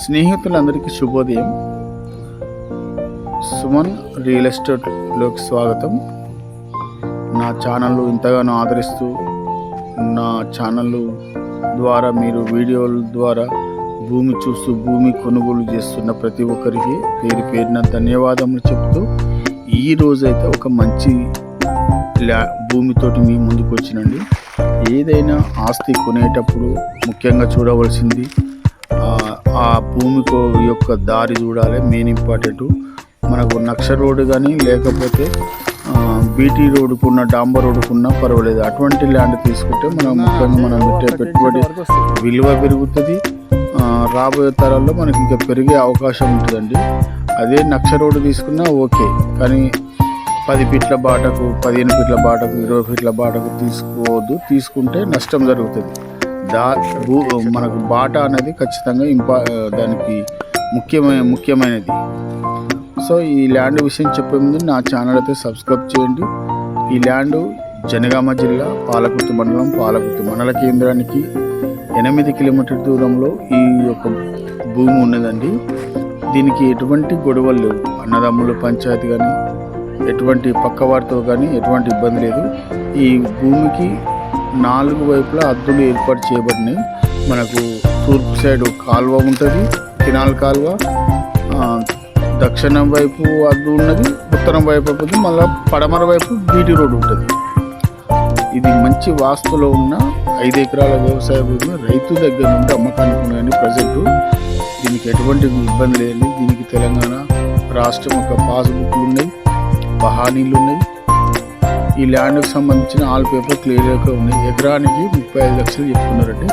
స్నేహితులందరికీ శుభోదయం. సుమన్ రియల్ ఎస్టేట్లోకి స్వాగతం. నా ఛానల్ ఇంతగానో ఆదరిస్తూ నా ఛానల్ ద్వారా మీరు వీడియోల ద్వారా భూమి చూస్తూ భూమి కొనుగోలు చేస్తున్న ప్రతి ఒక్కరికి పేరు పేరున ధన్యవాదములు చెప్తూ ఈ రోజైతే ఒక మంచి ల్యా భూమితోటి మీ ముందుకు వచ్చినండి ఏదైనా ఆస్తి కొనేటప్పుడు ముఖ్యంగా చూడవలసింది ఆ- ఆ భూమికి యొక్క దారి చూడాలి మెయిన్ ఇంపార్టెంట్ మనకు నక్ష రోడ్డు కానీ లేకపోతే బీటీ రోడ్డుకున్న డాంబర్ రోడ్డుకున్న పర్వాలేదు. అటువంటి ల్యాండ్ తీసుకుంటే మనం ముఖ్యంగా మనం పెట్టే పెట్టుబడి విలువ పెరుగుతుంది. రాబోయే తరాల్లో మనకి ఇంకా పెరిగే అవకాశం ఉంటుందండి. అదే నక్ష రోడ్డు తీసుకున్నా ఓకే. కానీ పది ఫీట్ల బాటకు పదిహేను ఫీట్ల బాటకు ఇరవై ఫీట్ల బాటకు తీసుకోవద్దు. తీసుకుంటే నష్టం జరుగుతుంది. దా భూ మనకు బాట అనేది ఖచ్చితంగా ఇంపా దానికి ముఖ్యమైన ముఖ్యమైనది. సో ఈ ల్యాండ్ విషయం చెప్పే ముందు నా ఛానల్ అయితే సబ్స్క్రైబ్ చేయండి. ఈ ల్యాండ్ జనగామ జిల్లా పాలకుర్తి మండలం పాలకుర్తి మండల కేంద్రానికి ఎనిమిది కిలోమీటర్ దూరంలో ఈ యొక్క భూమి ఉన్నదండి. దీనికి ఎటువంటి గొడవలు లేవు. అన్నదమ్ములు పంచాయతీ కానీ ఎటువంటి పక్కవారితో కానీ ఎటువంటి ఇబ్బంది లేదు. ఈ భూమికి నాలుగు వైపులా అద్దులు ఏర్పాటు చేయబడినాయి. మనకు తూర్పు సైడ్ కాలువ ఉంటుంది కినాల్ కాలువ. దక్షిణం వైపు అద్దు ఉన్నది ఉత్తరం వైపు ఉంటుంది మళ్ళీ పడమర వైపు బీటీ రోడ్డు ఉంటుంది. ఇది మంచి వాస్తులో ఉన్న ఐదు ఎకరాల వ్యవసాయ భూమి రైతు దగ్గర నుండి అమ్మకానికి ఉన్నాయని ప్రజెంట్. దీనికి ఎటువంటి ఇబ్బంది లేదు దీనికి తెలంగాణ రాష్ట్రం యొక్క పాస్బుక్లు ఉన్నాయి బహానీలు ఉన్నాయి. ఈ ల్యాండ్కి సంబంధించిన ఆల్ పేపర్ క్లియర్గా ఉన్నాయి ఎకరానికి ముప్పై ఐదు లక్షలు చెప్తున్నారండి.